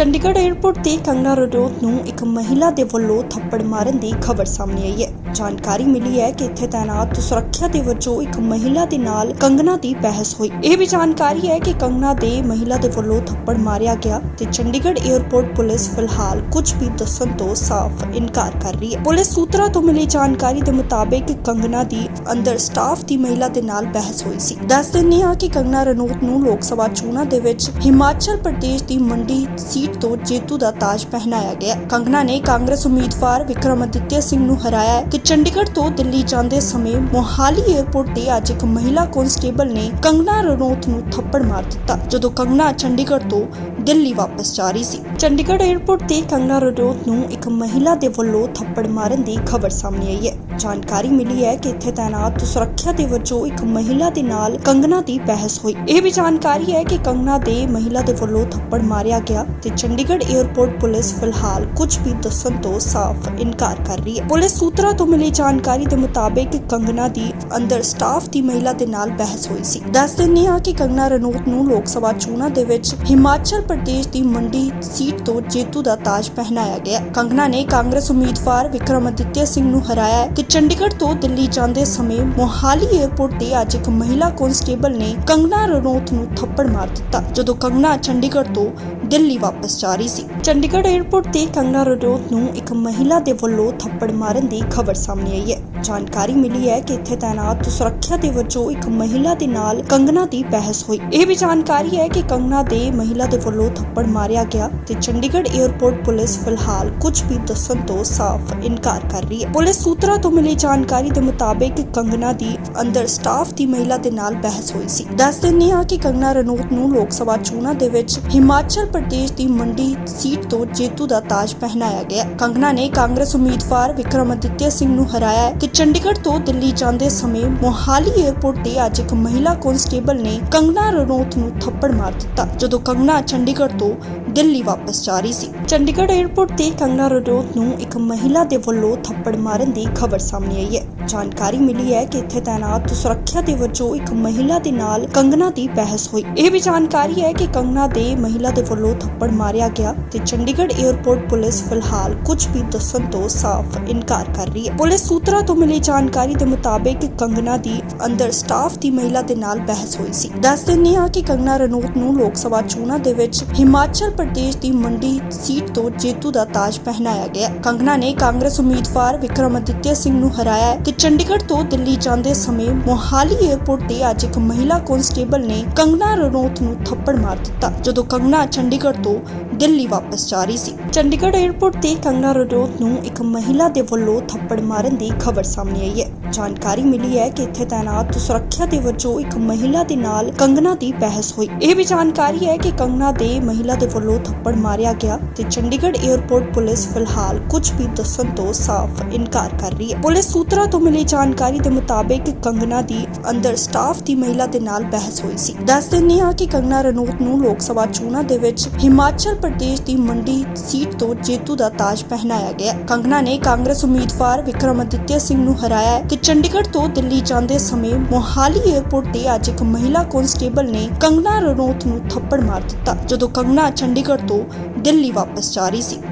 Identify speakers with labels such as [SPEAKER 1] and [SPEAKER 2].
[SPEAKER 1] Chandigarh airport ਤੇ ਕੰਗਨਾ ਰਣੌਤ ਨੂੰ ਇੱਕ ਮਹਿਲਾ ਦੇ ਵੱਲੋਂ ਥੱਪੜ ਮਾਰਨ ਦੀ ਖਬਰ ਸਾਹਮਣੇ ਆਈ ਹੈ। ਜਾਣਕਾਰੀ ਮਿਲੀ ਹੈ ਕਿ ਇੱਥੇ ਤਾਇਨਾਤ ਸੁਰੱਖਿਆ ਦੇ ਵਜੋਂ ਇੱਕ ਮਹਿਲਾ ਦੇ ਨਾਲ ਕੰਗਨਾ ਦੀ ਬਹਿਸ ਹੋਈ। ਇਹ ਵੀ ਜਾਣਕਾਰੀ ਹੈ ਕਿ ਕੰਗਨਾ ਦੇ ਮਹਿਲਾ ਦੇ ਵੱਲੋਂ ਥੱਪੜ ਮਾਰਿਆ ਗਿਆ ਤੇ ਚੰਡੀਗੜ੍ਹ ਏਅਰਪੋਰਟ ਪੁਲਿਸ ਫਿਲਹਾਲ ਕੁਝ ਵੀ ਦੱਸਣ ਤੋਂ ਸਾਫ਼ ਇਨਕਾਰ ਕਰ ਰਹੀ ਹੈ। ਪੁਲਿਸ ਸੂਤਰਾਂ ਤੋਂ ਮਿਲੀ ਜਾਣਕਾਰੀ ਦੇ ਮੁਤਾਬਿਕ ਕੰਗਨਾ ਦੀ ਅੰਦਰ ਸਟਾਫ ਦੀ ਮਹਿਲਾ ਦੇ ਨਾਲ ਬਹਿਸ ਹੋਈ ਸੀ। ਦੱਸ ਦਿੰਦੇ ਹਾਂ ਕਿ ਕੰਗਨਾ ਰਣੌਤ ਨੂੰ ਲੋਕ ਸਭਾ ਚੋਣਾਂ ਦੇ ਵਿੱਚ ਹਿਮਾਚਲ ਪ੍ਰਦੇਸ਼ ਦੀ ਮੰਡੀ ਸੀਟ ਤੋਂ ਜੇਤੂ ਦਾ ਤਾਜ ਪਹਿਨਾਇਆ ਗਿਆ। ਕੰਗਨਾ ਨੇ ਕਾਂਗਰਸ ਉਮੀਦਵਾਰ ਵਿਕਰਮਾਦਿੱਤਿਆ ਸਿੰਘ ਨੂੰ ਹਰਾਇਆ ਹੈ ਚੰਡੀਗੜ੍ਹ ਤੋਂ ਦਿੱਲੀ ਜਾਂਦੇ ਸਮੇਂ ਮੋਹਾਲੀ ਏਅਰਪੋਰਟ ਤੇ ਅੱਜ ਇੱਕ ਮਹਿਲਾ ਕਨਸਟੇਬਲ ਨੇ ਕੰਗਨਾ ਰਣੌਤ ਨੂੰ ਥੱਪੜ ਮਾਰ ਦਿੱਤਾ, ਜਦੋਂ ਕੰਗਨਾ ਚੰਡੀਗੜ੍ਹ ਤੋਂ ਦਿੱਲੀ ਵਾਪਸ ਜਾ ਰਹੀ ਸੀ। ਚੰਡੀਗੜ੍ਹ ਏਅਰਪੋਰਟ ਤੇ ਕੰਗਨਾ ਰਣੌਤ ਨੂੰ ਇੱਕ ਮਹਿਲਾ ਦੇ ਵੱਲੋਂ ਥੱਪੜ ਮਾਰਨ ਦੀ ਖਬਰ ਸਾਹਮਣੇ ਆਈ ਹੈ। ਜਾਣਕਾਰੀ ਮਿਲੀ ਹੈ ਕਿ ਇੱਥੇ ਤਾਇਨਾਤ ਸੁਰੱਖਿਆ ਦੇ ਵਜੋਂ ਇੱਕ ਮਹਿਲਾ ਦੇ ਨਾਲ ਕੰਗਨਾ ਦੀ ਬਹਿਸ ਹੋਈ। ਇਹ ਵੀ ਜਾਣਕਾਰੀ ਹੈ ਕਿ ਕੰਗਨਾ ਦੇ ਮਹਿਲਾ ਦੇ ਵੱਲੋਂ ਥੱਪੜ ਮਾਰਿਆ ਗਿਆ ਤੇ ਚੰਡੀਗੜ੍ਹ ਏਅਰਪੋਰਟ ਪੁਲਿਸ ਫਿਲਹਾਲ ਕੁਝ ਵੀ ਦੱਸਣ ਤੋਂ ਸਾਫ਼ ਇਨਕਾਰ ਕਰ ਰਹੀ ਹੈ। ਪੁਲਿਸ ਸੂਤਰਾਂ ਤੋਂ ਮਿਲੀ ਜਾਣਕਾਰੀ ਦੇ ਮੁਤਾਬਿਕ ਕੰਗਨਾ ਦੀ ਅੰਦਰ ਸਟਾਫ ਦੀ ਮਹਿਲਾ ਦੇ ਨਾਲ ਬਹਿਸ ਹੋਈ ਸੀ। ਦੱਸ ਦਿੰਦੇ ਹਾਂ ਕਿ ਕੰਗਨਾ ਰਣੌਤ ਨੂੰ ਲੋਕ ਸਭਾ ਚੋਣਾਂ ਦੇ ਵਿੱਚ ਹਿਮਾਚਲ ਪ੍ਰਦੇਸ਼ ਦੀ ਮੰਡੀ ਸੀਟ ਤੋਂ ਜੇਤੂ ਦਾ ਤਾਜ ਪਹਿਨਾਇਆ ਗਿਆ। ਕੰਗਨਾ ਨੇ ਕਾਂਗਰਸ ਉਮੀਦਵਾਰ ਵਿਕਰਮਾਦਿੱਤਿਆ ਸਿੰਘ ਨੂੰ ਹਰਾਇਆ ਹੈ ਚੰਡੀਗੜ੍ਹ ਤੋਂ ਦਿੱਲੀ ਜਾਂਦੇ ਸਮੇਂ ਮੋਹਾਲੀ ਏਅਰਪੋਰਟ ਤੇ ਅੱਜ ਇੱਕ ਮਹਿਲਾ ਕਨਸਟੇਬਲ ਨੇ ਕੰਗਨਾ ਰਣੌਤ ਨੂੰ ਥੱਪੜ ਮਾਰ ਦਿੱਤਾ। ਜਦੋਂ ਕੰਗਨਾ ਚੰਡੀਗੜ੍ਹ ਤੋਂ ਦਿੱਲੀ ਵਾਪਸ ਜਾ ਰਹੀ ਸੀ। ਚੰਡੀਗੜ੍ਹ ਏਅਰਪੋਰਟ ਤੇ ਕੰਗਨਾ ਰਣੌਤ ਨੂੰ ਇੱਕ ਮਹਿਲਾ ਦੇ ਵੱਲੋਂ ਥੱਪੜ ਮਾਰਨ ਦੀ ਖਬਰ ਸਾਹਮਣੇ ਆਈ ਹੈ। ਜਾਣਕਾਰੀ ਮਿਲੀ ਹੈ ਕਿ ਇੱਥੇ ਤਾਇਨਾਤ ਸੁਰੱਖਿਆ ਦੇ ਵਜੋਂ ਇੱਕ ਮਹਿਲਾ ਦੇ ਨਾਲ ਕੰਗਨਾ ਦੀ ਬਹਿਸ ਹੋਈ। ਇਹ ਵੀ ਜਾਣਕਾਰੀ ਹੈ ਕਿ ਕੰਗਨਾ ਦੇ ਮਹਿਲਾ ਦੇ ਵੱਲੋਂ ਥੱਪੜ ਮਾਰਿਆ ਗਿਆ ਤੇ ਚੰਡੀਗੜ੍ਹ ਏਅਰਪੋਰਟ ਪੁਲਿਸ ਫਿਲਹਾਲ ਕੁਝ ਵੀ ਦੱਸਣ ਤੋਂ ਸਾਫ਼ ਇਨਕਾਰ ਕਰ ਰਹੀ ਹੈ। ਪੁਲਿਸ ਸੂਤਰਾਂ ਤੋਂ ਮਿਲੀ ਜਾਣਕਾਰੀ ਦੇ ਮੁਤਾਬਿਕ ਕੰਗਨਾ ਦੀ ਅੰਦਰ ਸਟਾਫ ਦੀ ਮਹਿਲਾ ਦੇ ਨਾਲ ਬਹਿਸ ਹੋਈ ਸੀ। ਦੱਸ ਦਿੰਦੇ ਹਾਂ ਕਿ ਕੰਗਨਾ ਰਣੌਤ ਨੂੰ ਲੋਕ ਸਭਾ ਚੋਣਾਂ ਦੇ ਵਿੱਚ ਹਿਮਾਚਲ ਪ੍ਰਦੇਸ਼ ਦੀ ਮੰਡੀ ਸੀਟ ਤੋਂ ਜੇਤੂ ਦਾ ਤਾਜ ਪਹਿਨਾਇਆ ਗਿਆ। ਕੰਗਨਾ ਨੇ ਕਾਂਗਰਸ ਉਮੀਦਵਾਰ ਵਿਕਰਮਾਦਿੱਤਿਆ ਸਿੰਘ ਨੂੰ ਹਰਾਇਆ ਤੇ ਚੰਡੀਗੜ੍ਹ ਤੋਂ ਦਿੱਲੀ ਜਾਂਦੇ ਸਮੇਂ ਮੋਹਾਲੀ ਏਅਰਪੋਰਟ ਤੇ ਅੱਜ ਇੱਕ ਮਹਿਲਾ ਕਨਸਟੇਬਲ ਨੇ ਕੰਗਨਾ ਰਣੌਤ ਨੂੰ ਥੱਪੜ ਮਾਰ ਦਿੱਤਾ। ਜਦੋਂ ਕੰਗਨਾ ਚੰਡੀਗੜ੍ਹ ਤੋਂ ਦਿੱਲੀ ਵਾਪਸ ਜਾ ਰਹੀ ਸੀ। ਚੰਡੀਗੜ੍ਹ ਏਅਰਪੋਰਟ ਤੇ ਕੰਗਨਾ ਰਣੌਤ ਨੂੰ ਇੱਕ ਮਹਿਲਾ ਦੇ ਵੱਲੋਂ ਥੱਪੜ ਮਾਰਨ ਦੀ ਖਬਰ ਸਾਹਮਣੇ ਆਈ ਹੈ। ਜਾਣਕਾਰੀ ਮਿਲੀ ਹੈ ਕਿ ਇੱਥੇ ਤਾਇਨਾਤ ਸੁਰੱਖਿਆ ਦੇ ਵਜੋਂ ਇੱਕ ਮਹਿਲਾ ਦੇ ਨਾਲ ਕੰਗਨਾ ਦੀ ਬਹਿਸ ਹੋਈ। ਇਹ ਵੀ ਜਾਣਕਾਰੀ ਹੈ ਕਿ ਕੰਗਨਾ ਦੇ ਮਹਿਲਾ ਦੇ ਵੱਲੋਂ ਥੱਪੜ ਮਾਰਿਆ ਗਿਆ ਤੇ ਚੰਡੀਗੜ੍ਹ ਏਅਰਪੋਰਟ ਪੁਲਿਸ ਫਿਲਹਾਲ ਕੁਝ ਵੀ ਦੱਸਣ ਤੋਂ ਸਾਫ਼ ਇਨਕਾਰ ਕਰ ਰਹੀ ਹੈ। ਪੁਲਿਸ ਸੂਤਰਾਂ ਤੋਂ ਮਿਲੀ ਜਾਣਕਾਰੀ ਦੇ ਮੁਤਾਬਿਕ ਕੰਗਨਾ ਦੀ ਅੰਦਰ ਸਟਾਫ ਦੀ ਮਹਿਲਾ ਦੇ ਨਾਲ ਬਹਿਸ ਹੋਈ ਸੀ। ਦੱਸ ਦਿੰਦੇ ਹਾਂ ਕਿ ਕੰਗਨਾ ਰਣੌਤ ਨੂੰ ਲੋਕ ਸਭਾ ਚੋਣਾਂ ਦੇ ਵਿੱਚ ਹਿਮਾਚਲ ਪ੍ਰਦੇਸ਼ ਦੀ ਮੰਡੀ ਸੀਟ ਤੋਂ ਜੇਤੂ ਦਾ ਤਾਜ ਪਹਿਨਾਇਆ ਗਿਆ। ਕੰਗਨਾ ਨੇ ਕਾਂਗਰਸ ਉਮੀਦਵਾਰ ਵਿਕਰਮਾਦਿੱਤਿਆ ਸਿੰਘ ਨੂੰ ਹਰਾਇਆ ਤੇ ਚੰਡੀਗੜ੍ਹ ਤੋਂ ਦਿੱਲੀ ਜਾਂਦੇ ਸਮੇਂ ਮੋਹਾਲੀ ਏਅਰਪੋਰਟ ਤੇ ਅੱਜ ਇੱਕ ਮਹਿਲਾ ਕਨਸਟੇਬਲ ਨੇ ਕੰਗਨਾ ਰਣੌਤ ਨੂੰ ਥੱਪੜ ਮਾਰ ਦਿੱਤਾ, ਜਦੋਂ ਕੰਗਨਾ ਚੰਡੀਗੜ੍ਹ ਤੋਂ ਦਿੱਲੀ ਵਾਪਸ ਜਾ ਰਹੀ ਸੀ। ਚੰਡੀਗੜ੍ਹ ਏਅਰਪੋਰਟ ਤੇ ਕੰਗਨਾ ਰਣੌਤ ਨੂੰ ਇੱਕ ਮਹਿਲਾ ਦੇ ਵੱਲੋਂ ਥੱਪੜ ਮਾਰਨ ਦੀ ਖਬਰ ਸਾਹਮਣੇ ਆਈ ਹੈ। ਜਾਣਕਾਰੀ ਮਿਲੀ ਹੈ ਕਿ ਇੱਥੇ ਤਾਇਨਾਤ ਸੁਰੱਖਿਆ ਦੇ ਵਜੋਂ ਇੱਕ ਮਹਿਲਾ ਦੇ ਨਾਲ ਕੰਗਨਾ ਦੀ ਬਹਿਸ ਹੋਈ। ਇਹ ਵੀ ਜਾਣਕਾਰੀ ਹੈ ਕਿ ਕੰਗਨਾ ਦੇ ਮਹਿਲਾ ਦੇ ਵੱਲੋਂ ਥੱਪੜ ਮਾਰਿਆ ਗਿਆ ਤੇ ਚੰਡੀਗੜ੍ਹ ਏਅਰਪੋਰਟ ਪੁਲਿਸ ਫਿਲਹਾਲ ਕੁਝ ਵੀ ਦੱਸਣ ਤੋਂ ਸਾਫ਼ ਇਨਕਾਰ ਕਰ ਰਹੀ ਹੈ। ਪੁਲਿਸ ਸੂਤਰਾਂ ਤੋਂ ਮਿਲੀ ਜਾਣਕਾਰੀ ਦੇ ਮੁਤਾਬਿਕ ਕੰਗਨਾ ਦੀ ਅੰਦਰ ਸਟਾਫ ਦੀ ਮਹਿਲਾ ਦੇ ਨਾਲ ਬਹਿਸ ਹੋਈ ਸੀ। ਦੱਸ ਦਿੰਦੇ ਹਾਂ ਕਿ ਕੰਗਨਾ ਰਣੌਤ ਨੂੰ ਲੋਕ ਸਭਾ ਚੋਣਾਂ ਦੇ ਵਿੱਚ ਹਿਮਾਚਲ ਪ੍ਰਦੇਸ਼ ਦੀ ਮੰਡੀ ਸੀਟ ਤੋਂ ਜੇਤੂ ਦਾ ਤਾਜ ਪਹਿਨਾਇਆ ਗਿਆ। ਕੰਗਨਾ ਨੇ ਕਾਂਗਰਸ ਉਮੀਦਵਾਰ ਵਿਕਰਮਾਦਿੱਤਿਆ ਸਿੰਘ ਨੂੰ ਹਰਾਇਆ ਹੈ ਕਿ ਚੰਡੀਗੜ੍ਹ ਤੋਂ ਦਿੱਲੀ ਜਾਂਦੇ ਸਮੇਂ ਮੋਹਾਲੀ ਏਅਰਪੋਰਟ ਤੇ ਅੱਜ ਇੱਕ ਮਹਿਲਾ ਕਨਸਟੇਬਲ ਨੇ ਕੰਗਨਾ ਰਣੌਤ ਨੂੰ ਥੱਪੜ ਮਾਰ ਦਿੱਤਾ। ਜਦੋਂ ਕੰਗਨਾ ਚੰਡੀਗੜ੍ਹ ਤੋਂ ਦਿੱਲੀ ਵਾਪਸ ਜਾ ਰਹੀ ਸੀ।